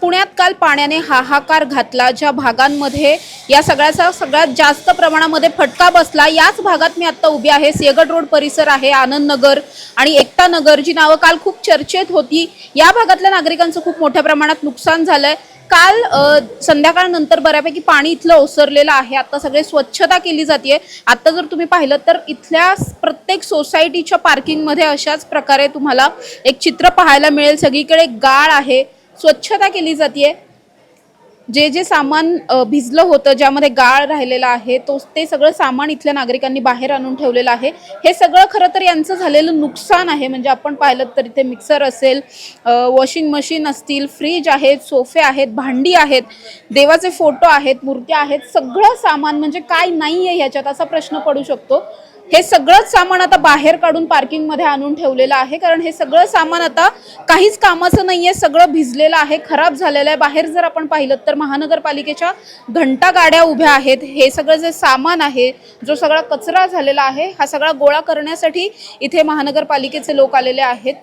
पुण्यात काल पाण्याने हाहाकार घातला. ज्या भागांमध्ये या सगळ्याचा सगळ्यात जास्त प्रमाणामध्ये फटका बसला याच भागात मी आत्ता उभी आहे. सिंहगड रोड परिसर आहे आनंद नगर आणि एकता नगर जी नावं काल खूप चर्चेत होती. या भागातल्या नागरिकांचं खूप मोठ्या प्रमाणात नुकसान झालंय. काल संध्याकाळनंतर बऱ्यापैकी पाणी इथलं ओसरलेलं आहे. आता सगळे स्वच्छता केली जाते आता जर तुम्ही पाहिलं तर इथल्या प्रत्येक सोसायटीच्या पार्किंगमध्ये अशाच प्रकारे तुम्हाला एक चित्र पाहायला मिळेल. सगळीकडे गाळ आहे. स्वच्छता केली जाते जे जे सामान भिजलं होतं ज्यामध्ये गाळ राहिलेला आहे तो ते सगळं सामान इथल्या नागरिकांनी बाहेर आणून ठेवलेलं आहे. हे सगळं खरं तर यांचं झालेलं नुकसान आहे. म्हणजे आपण पाहिलं तर इथे मिक्सर असेल वॉशिंग मशीन असतील फ्रीज आहेत सोफे आहेत भांडी आहेत देवाचे फोटो आहेत मूर्त्या आहेत सगळं सामान म्हणजे काय नाही आहे ह्याच्यात असा प्रश्न पडू शकतो. हे सगळंच सामान आता बाहेर काढून पार्किंगमध्ये आणून ठेवलेलं आहे. कारण हे सगळं सामान आता काहीच कामाचं नाही आहे सगळं भिजलेलं आहे खराब झालेलं आहे. बाहेर जर आपण पाहिलं तर महानगरपालिकेच्या घंटा गाड्या उभ्या आहेत. हे सगळं जे सामान आहे जो सगळा कचरा झालेला आहे हा सगळा गोळा करण्यासाठी इथे महानगरपालिकेचे लोक आलेले आहेत.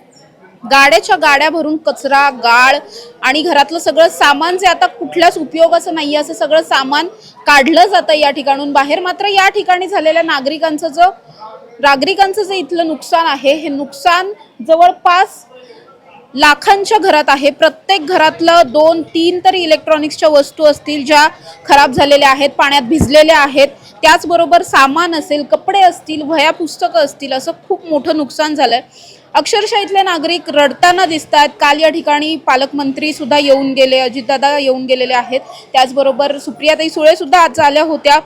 गाड्याच्या गाड्या भरून कचरा गाळ आणि घरातलं सगळं सामान जे आता कुठल्याच उपयोगाचं नाही असं सगळं सामान काढलं जातं या ठिकाणून. बाहेर मात्र या ठिकाणी झालेल्या नागरिकांचं जो नागरिकांचं जे इथलं नुकसान आहे हे नुकसान जवळपास लाखांच्या घरात आहे. प्रत्येक घरातलं दोन तीन तरी इलेक्ट्रॉनिक्सच्या वस्तू असतील ज्या खराब झालेल्या आहेत पाण्यात भिजलेल्या आहेत त्याचबरोबर सामान असेल कपडे असतील वह्या पुस्तकं असतील असं खूप मोठं नुकसान झालं आहे अक्षरशः इथले नागरिक रडताना दिसत आहेत काल या ठिकाणी पालकमंत्री सुद्धा येऊन गेले अजितदादा येऊन गेलेले आहेत. त्याचबरोबर सुप्रियाताई सुळे सुद्धा आज आल्या होत्या.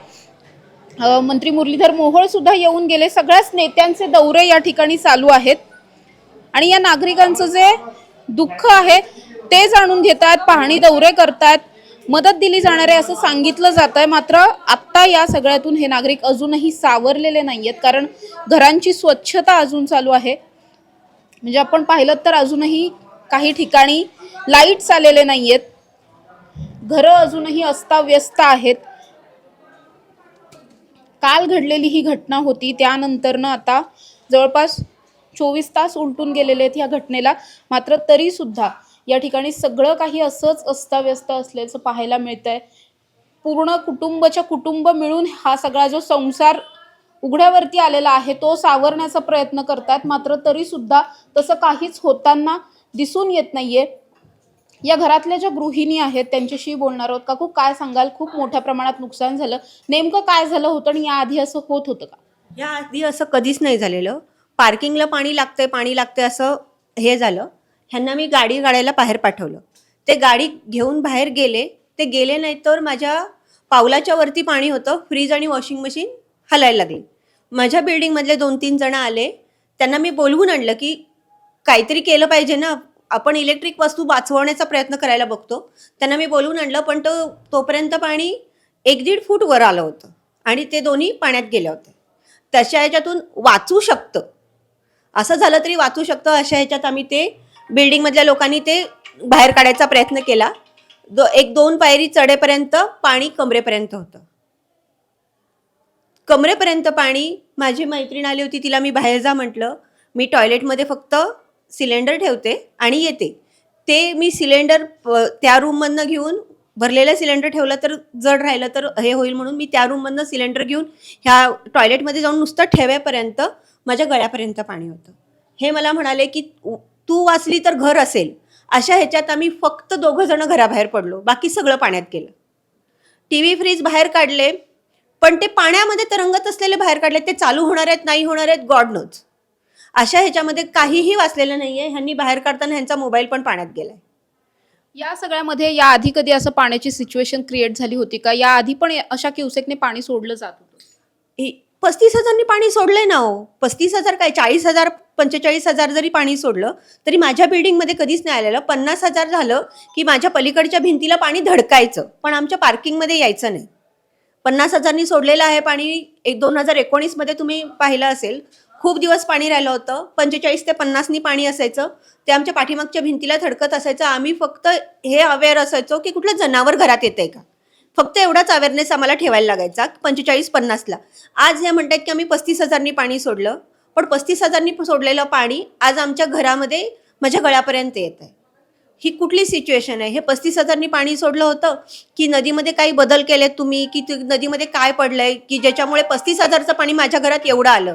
मंत्री मुरलीधर मोहोळ सुद्धा येऊन गेले. सगळ्याच नेत्यांचे दौरे या ठिकाणी चालू आहेत. आणि या नागरिकांचं जे दुःख आहे ते जाणून घेतात पाहणी दौरे करतात मदत दिली जाणार आहे असं सांगितलं जात आहे मात्र आत्ता या सगळ्यातून हे नागरिक अजूनही सावरलेले नाही आहेत कारण घरांची स्वच्छता अजून चालू आहे. म्हणजे आपण पाहिलं तर अजूनही काही ठिकाणी लाईट्स आलेले नाही आहेत घरं अजूनही अस्ताव्यस्त आहेत. काल घडलेली ही घटना होती त्यानंतरनं आता जवळपास चोवीस तास उलटून गेलेले आहेत ह्या घटनेला. मात्र तरी सुद्धा या ठिकाणी सगळं काही असंच अस्ताव्यस्त असल्याचं पाहायला मिळतंय. पूर्ण कुटुंबाच्या कुटुंब मिळून हा सगळा जो संसार उघड्यावरती आलेला आहे. तो सावरण्याचा प्रयत्न करतात मात्र तरी सुद्धा तसं काहीच होताना दिसून येत नाहीये. या घरातल्या ज्या गृहिणी आहेत त्यांच्याशी बोलणार आहोत. काकू काय सांगाल? खूप मोठ्या प्रमाणात नुकसान झालं. नेमकं काय झालं होतं आणि याआधी असं होत होतं का? या आधी असं कधीच नाही झालेलं. पार्किंगला पाणी लागतंय पाणी लागतंय असं हे झालं. ह्यांना मी गाडी गाड्याला बाहेर पाठवलं. ते गाडी घेऊन बाहेर गेले. ते गेले नाही तर माझ्या पावलाच्या वरती पाणी होतं. फ्रीज आणि वॉशिंग मशीन हलायला लागली. माझ्या बिल्डिंगमधले दोन तीन जण आले. त्यांना मी बोलवून आणलं की काहीतरी केलं पाहिजे ना. आपण इलेक्ट्रिक वस्तू वाचवण्याचा प्रयत्न करायला बघतो. त्यांना मी बोलवून आणलं पण तो तोपर्यंत पाणी एक दीड फूट वर आलं होतं. आणि ते दोन्ही पाण्यात गेले होते तशा ह्याच्यातून वाचू शकतं. असं झालं तरी वाचू शकतं. अशा ह्याच्यात आम्ही ते बिल्डिंगमधल्या लोकांनी ते बाहेर काढायचा प्रयत्न केला. दो एक दोन पायरी चढेपर्यंत पाणी कमरेपर्यंत होतं. कमरेपर्यंत पाणी माझी मैत्रीण आली होती तिला मी बाहेर जा म्हटलं. मी टॉयलेटमध्ये फक्त सिलेंडर ठेवते आणि येते. ते मी सिलेंडर प- त्या रूममधनं घेऊन भरलेलं सिलेंडर ठेवलं तर जड राहिलं तर हे होईल म्हणून मी त्या रूममधनं सिलेंडर घेऊन ह्या टॉयलेटमध्ये जाऊन नुसतं ठेवेपर्यंत माझ्या गळ्यापर्यंत पाणी होतं. हे मला म्हणाले की तू वाचली तर घर असेल. अशा ह्याच्यात आम्ही फक्त दोघं जण घराबाहेर पडलो. बाकी सगळं पाण्यात गेलं. टी व्ही फ्रीज बाहेर काढले. पण ते पाण्यामध्ये तरंगत असलेले बाहेर काढले ते चालू होणार आहेत नाही होणार आहेत गॉड नोज अशा ह्याच्यामध्ये काहीही वाचलेलं नाहीये ह्यांनी बाहेर काढताना ह्यांचा मोबाईल पण पाण्यात गेलाय. या सगळ्यामध्ये या आधी कधी असं पाण्याची सिच्युएशन क्रिएट झाली होती का? या आधी पण अशा क्युसेकने पाणी सोडलं जात होतं? पस्तीस हजारनी पाणी सोडलंय ना हो. पस्तीस हजार काय? चाळीस हजार पंचेचाळीस हजार जरी पाणी सोडलं तरी माझ्या बिल्डिंगमध्ये कधीच नाही आलेलं. पन्नास हजार झालं की माझ्या पलीकडच्या भिंतीला पाणी धडकायचं पण आमच्या पार्किंगमध्ये यायचं नाही. पन्नास हजारनी सोडलेलं आहे पाणी एक दोन हजार एकोणीसमध्ये तुम्ही पाहिलं असेल. खूप दिवस पाणी राहिलं होतं. पंचेचाळीस ते पन्नासनी पाणी असायचं. ते आमच्या पाठीमागच्या भिंतीला थडकत असायचं. आम्ही फक्त हे अवेअर असायचो की कुठलं जनावर घरात येतंय का? फक्त एवढाच अवेअरनेस आम्हाला ठेवायला लागायचा पंचेचाळीस पन्नासला. आज हे म्हणतात की आम्ही पस्तीस हजारनी पाणी सोडलं. पण पस्तीस हजारनी सोडलेलं पाणी आज आमच्या घरामध्ये माझ्या गळ्यापर्यंत येत आहे ही कुठली सिच्युएशन आहे? हे पस्तीस हजारनी पाणी सोडलं होतं की नदीमध्ये काही बदल केलेत तुम्ही? की नदीमध्ये काय पडलंय? की ज्याच्यामुळे पस्तीस हजारचं पाणी माझ्या घरात एवढं आलं?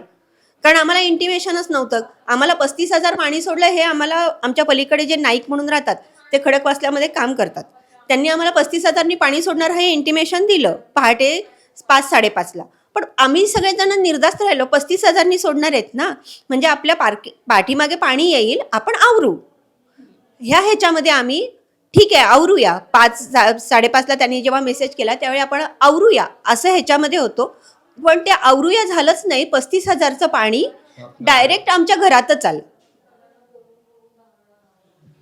कारण आम्हाला इंटिमेशनच नव्हतं. आम्हाला पस्तीस हजार पाणी सोडलं हे आम्हाला आमच्या पलीकडे जे नाईक म्हणून राहतात ते खडकवासल्यामध्ये काम करतात. त्यांनी आम्हाला पस्तीस हजारनी पाणी सोडणार हे इंटिमेशन दिलं पहाटे पाच साडेपाचला. पण आम्ही सगळेजण निर्धास्त राहिलो पस्तीस हजारनी सोडणार आहेत ना? म्हणजे आपल्या पार्क पाठीमागे पाणी येईल आपण आवरू. ह्या ह्याच्यामध्ये आम्ही ठीक आहे आवरूया. पाच साडेपाचला त्यांनी जेव्हा मेसेज केला त्यावेळी आपण आवरूया. असं ह्याच्यामध्ये होतो. पण ते आवरूया झालंच नाही. पस्तीस हजारचं पाणी डायरेक्ट आमच्या घरातच आलं.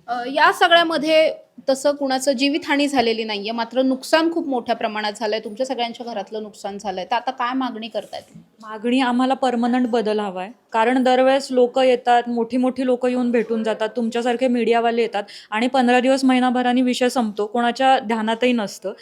अ, या सगळ्यामध्ये तसं कुणाचं जीवितहानी झालेली नाहीये. मात्र नुकसान खूप मोठ्या प्रमाणात झालंय. तुमच्या सगळ्यांच्या घरातलं नुकसान झालंय. तर आता काय मागणी करतायत? मागणी आम्हाला परमनंट बदल हवा आहे कारण दरवेळेस लोक येतात मोठी मोठी लोक येऊन भेटून जातात तुमच्यासारखे मीडियावाले येतात आणि पंधरा दिवस महिनाभराने विषय संपतो कोणाच्या ध्यानातही नसतं.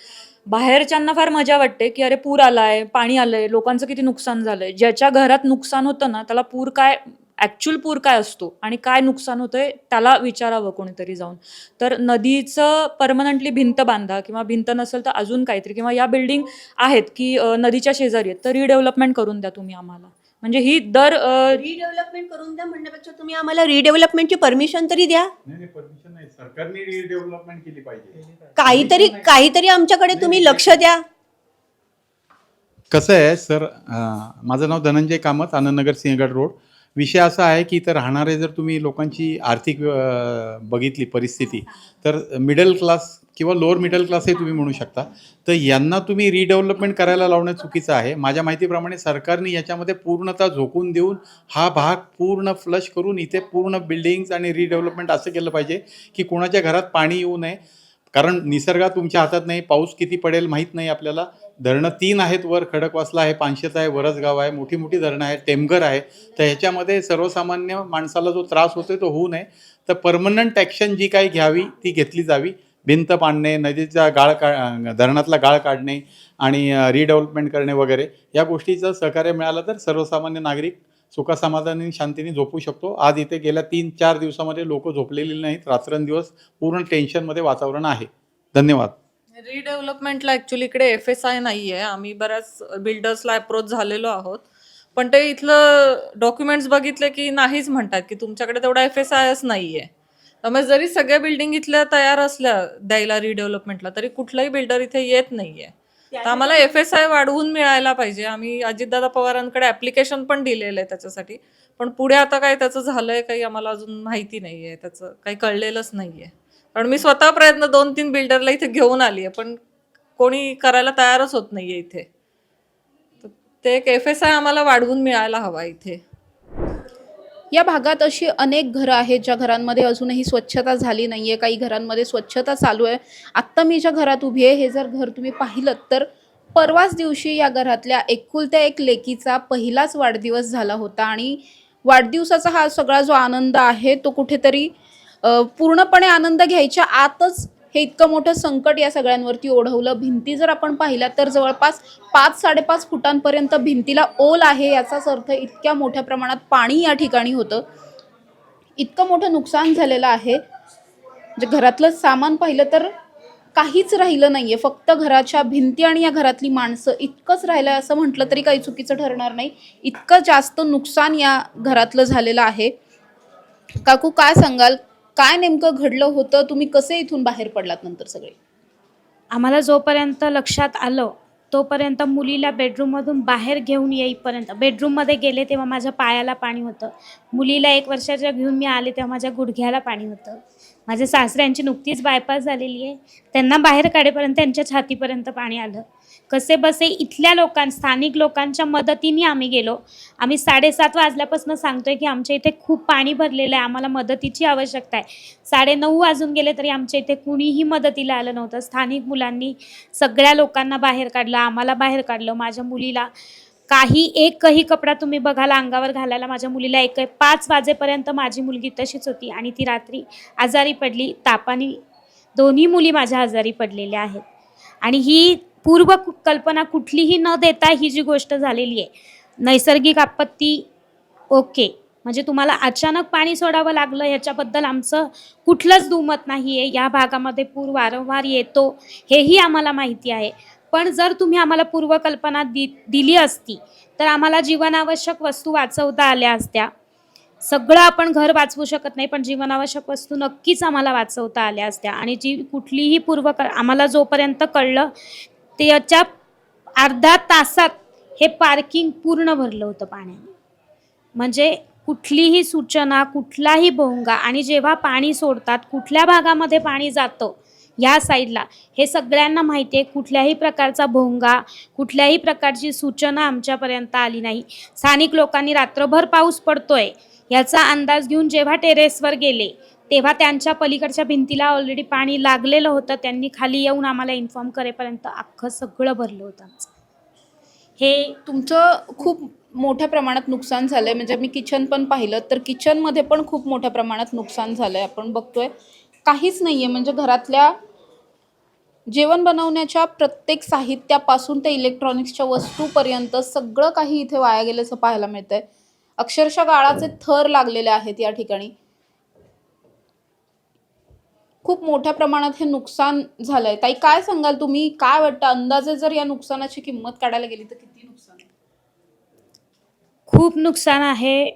बाहेरच्यांना फार मजा वाटते की अरे पूर आलाय पाणी आलंय लोकांचं किती नुकसान झालंय. ज्याच्या घरात नुकसान होतं ना त्याला पूर काय ॲक्च्युअल पूर काय असतो आणि काय नुकसान होतंय त्याला विचारावं कोणीतरी जाऊन. तर नदीचं परमनंटली भिंत बांधा किंवा भिंत नसेल तर अजून काहीतरी किंवा या बिल्डिंग आहेत की नदीच्या शेजारी आहेत तर रिडेव्हलपमेंट करून द्या तुम्ही आम्हाला. म्हणजे ही दर रिडेव्हलपमेंट करून द्या म्हणण्यापेक्षा तुम्ही आम्हाला रिडेव्हलपमेंटची परमिशन तरी द्या. नाही नाही परमिशन नाही. सरकारने रिडेव्हलपमेंट केली पाहिजे. काहीतरी काहीतरी आमच्याकडे तुम्ही लक्ष द्या. कसं आहे सर माझं नाव धनंजय कामत आनंदनगर सिंहगड रोड. विषय असा आहे की इथं राहणारे जर तुम्ही लोकांची आर्थिक बघितली परिस्थिती तर मिडल क्लास किंवा लोअर मिडल क्लास हे तुम्ही म्हणू शकता. तर यांना तुम्ही रिडेव्हलपमेंट करायला लावणं चुकीचं आहे. माझ्या माहितीप्रमाणे सरकारने याच्यामध्ये पूर्णतः झोकून देऊन हा भाग पूर्ण फ्लश करून इथे पूर्ण बिल्डिंग्स आणि रिडेव्हलपमेंट असं केलं पाहिजे की कोणाच्या घरात पाणी येऊ नये. कारण निसर्गात तुमच्या हातात नाही पाऊस किती पडेल माहीत नाही आपल्याला. धरणं तीन आहेत वर खडकवासला आहे पानशेत आहे वरसगाव आहे मोठी मोठी धरणं आहेत टेमघर आहे. तर ह्याच्यामध्ये सर्वसामान्य माणसाला जो त्रास होतोय तो होऊ नये. तर परमनंट ॲक्शन जी काही घ्यावी ती घेतली जावी. भिंत पाडणे नदीचा गाळ का धरणातला गाळ काढणे आणि रिडेव्हलपमेंट करणे वगैरे या गोष्टीचं सहकार्य मिळालं तर सर्वसामान्य नागरिक सुखासमाधानी शांतीने झोपू शकतो. आज इथे गेल्या तीन चार दिवसामध्ये लोक झोपलेली नाहीत. रात्रंदिवस पूर्ण टेन्शनमध्ये वातावरण आहे. धन्यवाद. रिडेव्हलपमेंटला ॲक्च्युली इकडे एफ एस आय नाही आहे आम्ही बऱ्याच बिल्डर्सला अप्रोच झालेलो आहोत. पण ते इथलं डॉक्युमेंट्स बघितले की नाहीच म्हणतात की तुमच्याकडे तेवढा एफ एस आयच नाही आहे त्यामुळे जरी सगळ्या बिल्डिंग इथल्या तयार असल्या द्यायला रिडेव्हलपमेंटला तरी कुठलाही बिल्डर इथे येत नाही आहे तर आम्हाला एफ एस आय वाढवून मिळायला पाहिजे. आम्ही अजितदादा पवारांकडे ॲप्लिकेशन पण दिलेलं आहे त्याच्यासाठी. पण पुढे आता काय त्याचं झालंय काही आम्हाला अजून माहिती नाही आहे त्याचं काही कळलेलंच नाही आहे कारण मी स्वतः प्रयत्न दोन तीन बिल्डरला इथे घेऊन आली आहे पण कोणी करायला तयारच होत नाहीये इथे. ते एक एफ एस आय आम्हाला वाढवून मिळायला हवा इथे. या भागात अशी अनेक घरं आहेत ज्या घरांमध्ये अजूनही स्वच्छता झाली नाही आहे काही घरांमध्ये स्वच्छता चालू आहे. आत्ता मी ज्या घरात उभी आहे हे जर घर तुम्ही पाहिलं तर परवाच दिवशी या घरातल्या एकुलत्या एक लेकीचा पहिलाच वाढदिवस झाला होता. आणि वाढदिवसाचा हा सगळा जो आनंद आहे तो कुठेतरी पूर्णपणे आनंद घ्यायच्या आतच हे इतकं मोठं संकट या सगळ्यांवरती ओढवलं. भिंती जर आपण पाहिल्या तर जवळपास पाच साडेपाच फुटांपर्यंत भिंतीला ओल आहे याचाच अर्थ इतक्या मोठ्या प्रमाणात पाणी या ठिकाणी होतं. इतकं मोठं नुकसान झालेलं आहे. जे घरातलं सामान पाहिलं तर काहीच राहिलं नाही आहे फक्त घराच्या भिंती आणि या घरातली माणसं इतकंच राहिलं आहे असं म्हटलं तरी काही चुकीचं ठरणार नाही. इतकं जास्त नुकसान या घरातलं झालेलं आहे. काकू काय सांगाल? काय नेमकं घडलं होतं? तुम्ही कसे इथून बाहेर पडलात नंतर सगळे? आम्हाला जोपर्यंत लक्षात आलं तोपर्यंत मुलीला बेडरूममधून बाहेर घेऊन येईपर्यंत बेडरूममध्ये गेले तेव्हा माझ्या पायाला पाणी होतं. मुलीला एक वर्षाच्या घेऊन मी आले तेव्हा माझ्या गुडघ्याला पाणी होतं. माझ्या सासऱ्यांची नुकतीच बायपास झालेली आहे. त्यांना बाहेर काढेपर्यंत त्यांच्या छातीपर्यंत पाणी आलं. कसे बसे इथल्या लोकां स्थानिक लोकांच्या मदतीने आम्ही गेलो. आम्ही साडेसात वाजल्यापासून सांगतोय की आमच्या इथे खूप पाणी भरलेलं आहे आम्हाला मदतीची आवश्यकता आहे. साडेनऊ वाजून गेले तरी आमच्या इथे कुणीही मदतीला आलं नव्हतं. स्थानिक मुलांनी सगळ्या लोकांना बाहेर काढलं आम्हाला बाहेर काढलं. माझ्या मुलीला काही एकही कपडा तुम्ही बघाल अंगावर घालायला माझ्या मुलीला एक पाच वाजेपर्यंत माझी मुलगी तशीच होती आणि ती रात्री आजारी पडली. तापाने दोन्ही मुली माझ्या आजारी पडलेल्या आहेत. आणि ही पूर्व कु- कल्पना कुठलीही न देता ही जी गोष्ट झालेली आहे. नैसर्गिक आपत्ती ओके म्हणजे तुम्हाला अचानक पाणी सोडावं लागलं याच्याबद्दल आमचं कुठलंच दुमत नाही आहे या भागामध्ये पूर वारंवार येतो हेही आम्हाला माहिती आहे. पण जर तुम्ही आम्हाला पूर्वकल्पना दि दिली असती तर आम्हाला जीवनावश्यक वस्तू वाचवता आल्या असत्या. सगळं आपण घर वाचवू शकत नाही पण जीवनावश्यक वस्तू नक्कीच आम्हाला वाचवता आल्या असत्या. आणि जी कुठलीही पूर्व आम्हाला जोपर्यंत कळलं त्याच्या अर्धा तासात हे पार्किंग पूर्ण भरलं होतं पाण्याने. म्हणजे कुठलीही सूचना कुठलाही भोंगा आणि जेव्हा पाणी सोडतात कुठल्या भागामध्ये पाणी जातं या साईडला हे सगळ्यांना माहिती आहे कुठल्याही प्रकारचा भोंगा कुठल्याही प्रकारची सूचना आमच्यापर्यंत आली नाही. स्थानिक लोकांनी रात्रभर पाऊस पडतोय याचा अंदाज घेऊन जेव्हा टेरेसवर गेले तेव्हा त्यांच्या पलीकडच्या भिंतीला ऑलरेडी पाणी लागलेलं होतं. त्यांनी खाली येऊन आम्हाला इन्फॉर्म करेपर्यंत अख्खं सगळं भरलं होतं आमचं. हे तुमचं खूप मोठ्या प्रमाणात नुकसान झालं आहे म्हणजे मी किचन पण पाहिलं तर किचनमध्ये पण खूप मोठ्या प्रमाणात नुकसान झालं आहे आपण बघतोय. काहीच नाही आहे म्हणजे घरातल्या जेवण बनवण्याच्या प्रत्येक साहित्यापासून ते इलेक्ट्रॉनिक्सच्या वस्तूपर्यंत सगळं काही इथे वाया गेल्याचं पाहायला मिळतंय. अक्षरशः गाळाचे थर लागलेले आहेत या ठिकाणी. खूप मोठ्या प्रमाणात हे नुकसान झालंय. ताई काय सांगाल तुम्ही? काय वाटतं? अंदाजे जर या नुकसानाची किंमत काढायला गेली तर किती नुकसान? आहे? खूप नुकसान आहे.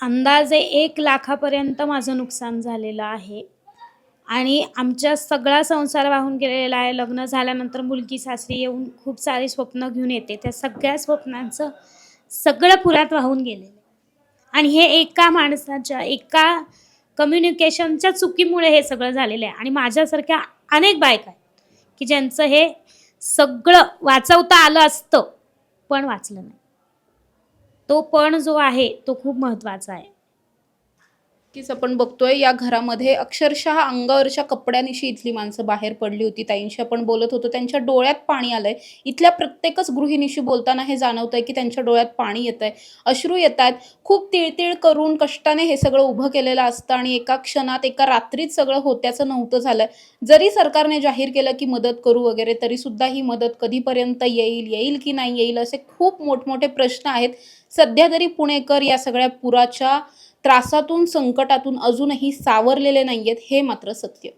अंदाजे एक लाखापर्यंत माझं नुकसान झालेलं आहे. आणि आमच्या सगळा संसार वाहून गेलेला आहे. लग्न झाल्यानंतर मुलगी सासरी येऊन खूप सारी स्वप्न घेऊन येते. त्या सगळ्या स्वप्नांचं सगळं पुरात वाहून गेलेलं आहे. आणि हे एका माणसाच्या एका कम्युनिकेशनच्या चुकीमुळे हे सगळं झालेलं आहे. आणि माझ्यासारख्या अनेक बायका आहेत की ज्यांचं हे सगळं वाचवता आलं असतं पण वाचलं नाही. तो पण जो आहे तो खूप महत्त्वाचा आहे. नक्कीच आपण बघतोय या घरामध्ये अक्षरशः अंगावरच्या कपड्यानिशी इथली माणसं बाहेर पडली होती. ताईंशी आपण बोलत होतो त्यांच्या डोळ्यात पाणी आलंय. इथल्या प्रत्येकच गृहिणीशी बोलताना हे जाणवतंय की त्यांच्या डोळ्यात पाणी येत आहे अश्रू येत आहेत खूप तिळतिळ करून कष्टाने हे सगळं उभं केलेलं असतं आणि एका क्षणात एका रात्रीत सगळं होत्याचं नव्हतं झालंय. जरी सरकारने जाहीर केलं की मदत करू वगैरे तरी सुद्धा ही मदत कधीपर्यंत येईल येईल की नाही येईल असे खूप मोठमोठे प्रश्न आहेत. सध्या तरी पुणेकर या सगळ्या पुराच्या त्रासातून संकटातून अजूनही सावरलेले नाही आहेत हे मात्र सत्य.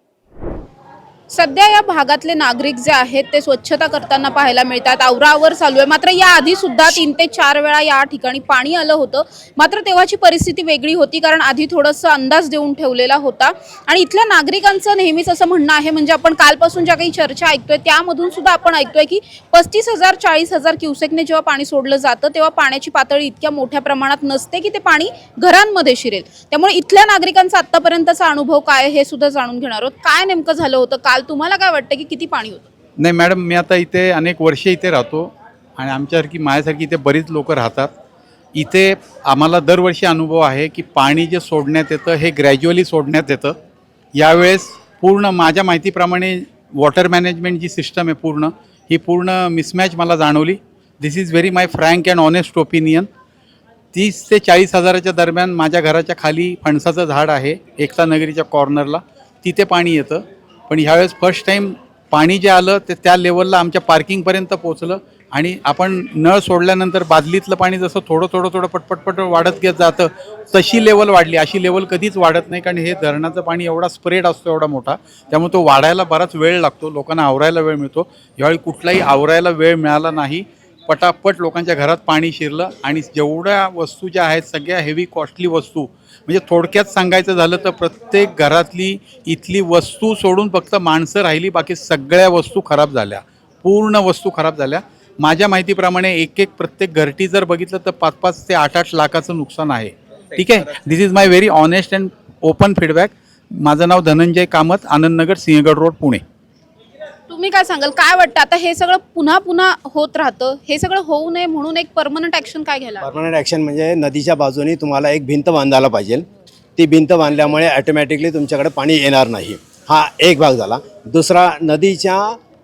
सध्या या भागातले नागरिक जे आहेत ते स्वच्छता करताना पाहायला मिळतात. आवरावर चालू आहे. मात्र या आधी सुद्धा तीन ते चार वेळा या ठिकाणी पाणी आलं होतं. मात्र तेव्हाची परिस्थिती वेगळी होती कारण आधी थोडंसं अंदाज देऊन ठेवलेला होता. आणि इथल्या नागरिकांचं नेहमीच असं म्हणणं आहे म्हणजे आपण कालपासून ज्या काही चर्चा ऐकतोय त्यामधून सुद्धा आपण ऐकतोय की पस्तीस हजार चाळीस हजार क्युसेकने जेव्हा पाणी सोडलं जातं तेव्हा पाण्याची पातळी इतक्या मोठ्या प्रमाणात नसते की ते पाणी घरांमध्ये शिरेल. त्यामुळे इथल्या नागरिकांचा आतापर्यंतचा अनुभव काय हे सुद्धा जाणून घेणार आहोत. काय नेमकं झालं होतं? काल तुम्हाला काय वाटतं की किती पाणी होतं? नाही मॅडम मी आता इथे अनेक वर्षे इथे राहतो आणि आमच्यासारखी माझ्यासारखी इथे बरीच लोकं राहतात. इथे आम्हाला दरवर्षी अनुभव आहे की पाणी जे सोडण्यात येतं हे ग्रॅज्युअली सोडण्यात येतं. यावेळेस पूर्ण माझ्या माहितीप्रमाणे वॉटर मॅनेजमेंट जी सिस्टम आहे पूर्ण ही पूर्ण मिसमॅच मला जाणवली. This is very my frank and honest opinion तीस ते चाळीस हजाराच्या दरम्यान माझ्या घराच्या खाली फणसाचं झाड आहे एकता नगरीच्या कॉर्नरला तिथे पाणी येतं. पण ह्यावेळेस फर्स्ट टाईम पाणी जे आलं ते त्या लेवलला आमच्या पार्किंगपर्यंत पोचलं आणि आपण नळ सोडल्यानंतर बादलीतलं पाणी जसं थोडं थोडं थोडं पटपटपट वाढत घेत जातं तशी लेवल वाढली. अशी लेवल कधीच वाढत नाही कारण हे धरणाचं पाणी एवढा स्प्रेड असतो एवढा मोठा. त्यामुळे तो वाढायला बराच वेळ लागतो. लोकांना आवरायला वेळ मिळतो. यावेळी कुठलाही आवरायला वेळ मिळाला नाही. पटापट लोकांच्या घरात पाणी शिरलं आणि जेवढ्या वस्तू ज्या आहेत सगळ्या हेवी कॉस्टली वस्तू म्हणजे थोडक्यात सांगायचं झालं तर प्रत्येक घरातली इथली वस्तू सोडून फक्त माणसं राहिली बाकी सगळ्या वस्तू खराब झाल्या. पूर्ण वस्तू खराब झाल्या. माझ्या माहितीप्रमाणे एक एक प्रत्येक घरटी जर बघितलं तर पाच पाच ते आठ आठ लाखाचं नुकसान आहे. ठीक आहे? This is my very honest and open feedback माझं नाव धनंजय कामत आनंदनगर सिंहगड रोड पुणे. तुम्ही काय सांगाल? काय वाटतं? आता हे सगळं पुन्हा पुन्हा होत राहतं. हे सगळं होऊ नये म्हणून एक परमनंट ऍक्शन काय घ्यायला? परमनंट ॲक्शन म्हणजे नदीच्या बाजूने तुम्हाला एक भिंत बांधायला पाहिजे. ती भिंत बांधल्यामुळे ॲटोमॅटिकली तुमच्याकडे पाणी येणार नाही. हा एक भाग झाला. दुसरा नदीच्या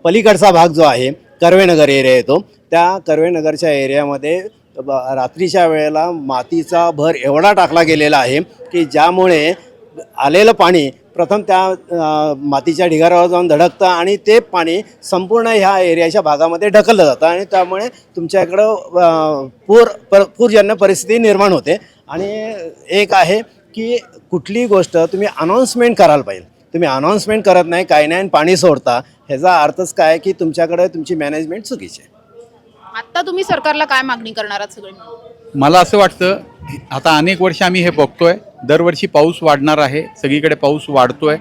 पलीकडचा भाग जो आहे कर्वेनगर एरिया येतो. त्या कर्वेनगरच्या एरियामध्ये रात्रीच्या वेळेला मातीचा भर एवढा टाकला गेलेला आहे की ज्यामुळे आलेलं पाणी प्रथम त्या मातीच्या ढिगाऱ्यावर जाऊन धडकतं आणि ते पाणी संपूर्ण ह्या एरियाच्या भागामध्ये ढकललं जातं आणि त्यामुळे तुमच्याकडं पूर पर पूरजन्य परिस्थिती निर्माण होते. आणि एक आहे की कुठली गोष्ट तुम्ही अनाऊन्समेंट करायला पाहिजे. तुम्ही अनाऊन्समेंट करत नाही काही नाही आणि पाणी सोडता. ह्याचा अर्थच काय की तुमच्याकडे तुमची मॅनेजमेंट चुकीची आहे. आता तुम्ही सरकारला काय मागणी करणार आहात सगळे? मला असं वाटतं आता अनेक वर्ष आम्ही हे बघतोय. दरवर्षी पाऊस वाढणार आहे. सगळीकडे पाऊस वाढतोय.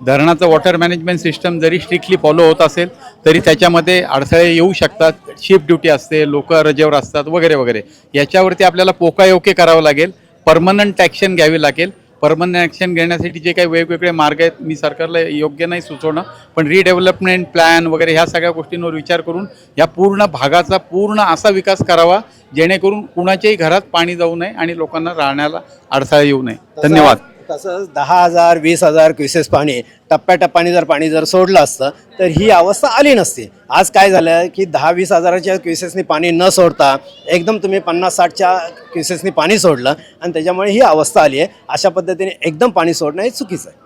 धरणाचं वॉटर मॅनेजमेंट सिस्टम जरी स्ट्रिक्टली फॉलो होत असेल तरी त्याच्यामध्ये अडथळे येऊ शकतात. शिफ्ट ड्युटी असते लोक रजेवर असतात वगैरे वगैरे. याच्यावरती आपल्याला पोकायोके करावं लागेल. परमनंट ॲक्शन घ्यावी लागेल. परमनंट ॲक्शन घेण्यासाठी जे काही वेगवेगळे मार्ग आहेत मी सरकारला योग्य नाही सुचवणं पण रिडेव्हलपमेंट प्लॅन वगैरे ह्या सगळ्या गोष्टींवर विचार करून या पूर्ण भागाचा पूर्ण असा विकास करावा जेणेकरून कुणाच्याही घरात पाणी जाऊ नये आणि लोकांना राहण्याला अडथळा येऊ नये. धन्यवाद. तसंच दहा हजार वीस हजार क्युसेस पाणी टप्प्याटप्प्याने जर पाणी जर सोडलं असतं तर ही अवस्था आली नसती. आज काय झालं की दहा वीस हजाराच्या क्युसेसनी पाणी न सोडता एकदम तुम्ही पन्नास साठच्या क्युसेसनी पाणी सोडलं आणि त्याच्यामुळे ही अवस्था आली आहे. अशा पद्धतीने एकदम पाणी सोडणं हे चुकीचं आहे.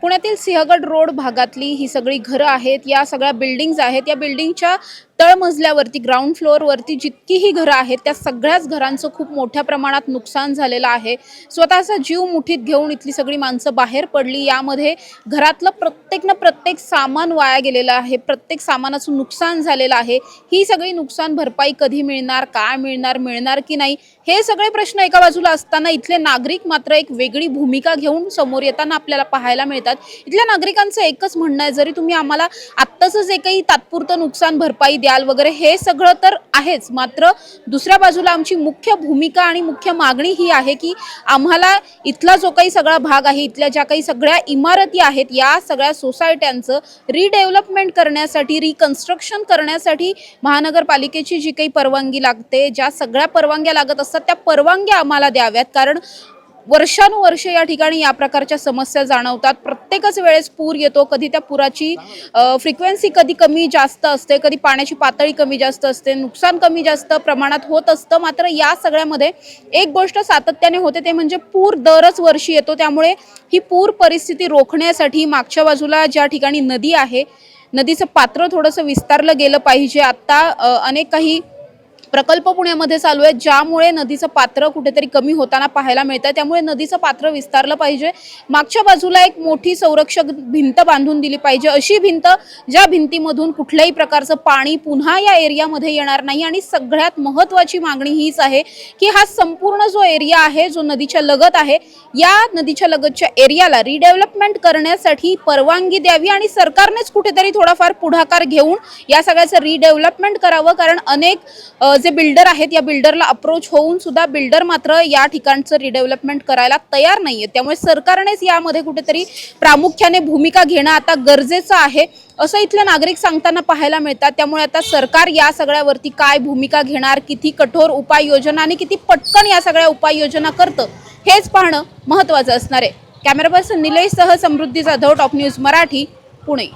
पुण्यातील सिंहगड रोड भागातली ही सगळी घरं आहेत या सगळ्या बिल्डिंग्ज आहेत. या बिल्डिंगच्या तळमजल्यावरती ग्राउंड फ्लोअरवरती जितकीही घरं आहेत त्या सगळ्याच घरांचं खूप मोठ्या प्रमाणात नुकसान झालेलं आहे. स्वतःचा जीव मुठीत घेऊन इथली सगळी माणसं बाहेर पडली. यामध्ये घरातलं प्रत्येक ना प्रत्येक सामान वाया गेलेलं आहे. प्रत्येक सामानाचं नुकसान झालेलं आहे. ही सगळी नुकसान भरपाई कधी मिळणार काय मिळणार मिळणार की नाही हे सगळे प्रश्न एका बाजूला असताना इथले नागरिक मात्र एक वेगळी भूमिका घेऊन समोर येताना आपल्याला पाहायला मिळतात. इथल्या नागरिकांचं एकच म्हणणं आहे जरी तुम्ही आम्हाला आत्ताचं जे काही तात्पुरतं नुकसान भरपाई द्याल वगैरे हे सगळं तर आहेच. मात्र दुसऱ्या बाजूला आमची मुख्य भूमिका आणि मुख्य मागणी ही आहे की आम्हाला इथला जो काही सगळा भाग आहे इथल्या ज्या काही सगळ्या इमारती आहेत या सगळ्या सोसायट्यांचं रिडेव्हलपमेंट करण्यासाठी रिकन्स्ट्रक्शन करण्यासाठी महानगरपालिकेची जी काही परवानगी लागते ज्या सगळ्या परवानग्या लागत असतात त्या परवानग्या आम्हाला द्याव्यात. कारण वर्षानुवर्ष या ठिकाणी या प्रकारच्या समस्या जाणवतात. प्रत्येकच वेळेस पूर येतो. कधी त्या पुराची फ्रिक्वेन्सी कधी कमी जास्त असते कधी पाण्याची पातळी कमी जास्त असते नुकसान कमी जास्त प्रमाणात होत असतं. मात्र या सगळ्यामध्ये एक गोष्ट सातत्याने होते ते म्हणजे पूर दरच वर्षी येतो. त्यामुळे ही पूर परिस्थिती रोखण्यासाठी मागच्या बाजूला ज्या ठिकाणी नदी आहे नदीचं पात्र थोडंसं विस्तारलं गेलं पाहिजे. आत्ता अनेक काही प्रकल्प पुण्यामध्ये चालू आहे ज्यामुळे नदीचं पात्र कुठेतरी कमी होताना पाहायला मिळतं त्यामुळे नदीचं पात्र विस्तारलं पाहिजे. मागच्या बाजूला एक मोठी संरक्षक भिंत बांधून दिली पाहिजे. अशी भिंत ज्या भिंतीमधून कुठल्याही प्रकारचं पाणी पुन्हा या एरियामध्ये येणार नाही. आणि सगळ्यात महत्त्वाची मागणी हीच आहे की हा संपूर्ण जो एरिया आहे जो नदीच्या लगत आहे या नदीच्या लगतच्या एरियाला रिडेव्हलपमेंट करण्यासाठी परवानगी द्यावी आणि सरकारनेच कुठेतरी थोडाफार पुढाकार घेऊन या सगळ्याचं रिडेव्हलपमेंट करावं. कारण अनेक जे बिल्डर आहेत या बिल्डरला अप्रोच होऊन सुद्धा बिल्डर मात्र या ठिकाणचं रिडेव्हलपमेंट करायला तयार नाही आहे त्यामुळे सरकारनेच यामध्ये कुठेतरी प्रामुख्याने भूमिका घेणं आता गरजेचं आहे असं इथले नागरिक सांगताना पाहायला मिळतात. त्यामुळे आता सरकार या सगळ्यावरती काय भूमिका घेणार किती कठोर उपाययोजना आणि किती पटकन या सगळ्या उपाययोजना करतं हेच पाहणं महत्त्वाचं असणार आहे. कॅमेरा पर्सन निलेशसह समृद्धी जाधव टॉप न्यूज मराठी पुणे.